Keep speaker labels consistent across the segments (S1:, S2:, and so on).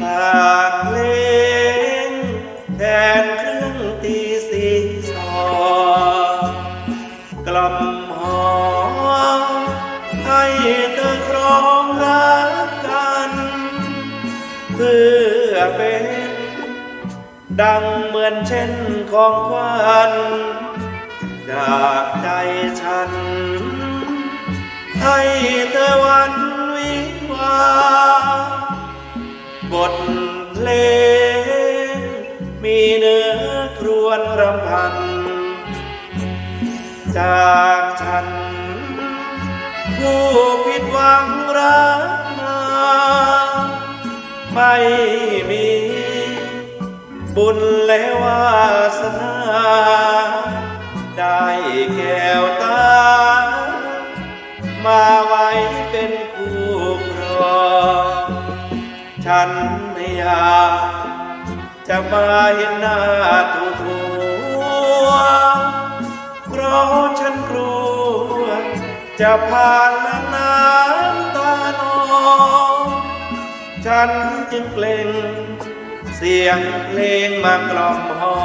S1: ปากเพลงแทนเครื่องตีสีซองกล่อมหอมให้เธอครองรักกัน เพื่อเป็น ดังเหมือนเช่นของขวัญจากใจฉัน ให้เธอวันวิวา มีเนื้อครวนรำพัน จากฉัน ผู้ผิดหวังรักมา ไม่มี บุญและวาสนา ได้แก้วตา มาไว้เป็นคู่ครองฉันไม่อยาก จะมาเห็นหน้าทุกหัวเพราะฉันกลัว จะผ่านและน้ำตานองฉันจึงเกรงเสียงเพลงมากล่อมหอ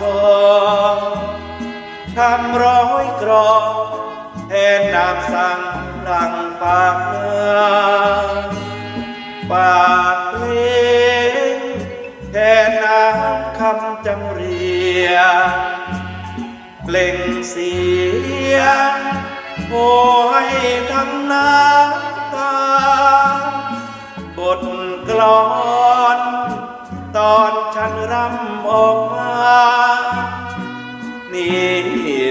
S1: ทองทำร้อยกรองแทนน้ำสั่งหลังปากน้ำป ยเปล่งเสียงโอ้ให้ทั้งน้ำตา บทกลอน ตอนฉันรำออกมา นี่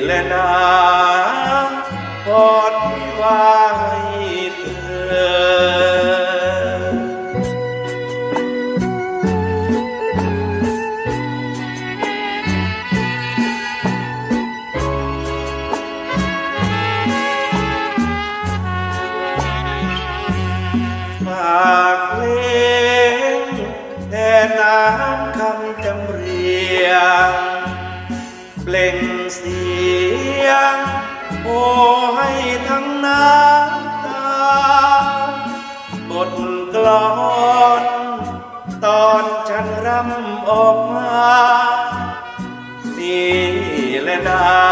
S1: แหละนาพอดวิวาในน้ำคำจำเรียงเปล่งเสียง โอ้ให้ทั้งน้ำตาบทกลอนตอนฉันรำออกมานี่แหละนา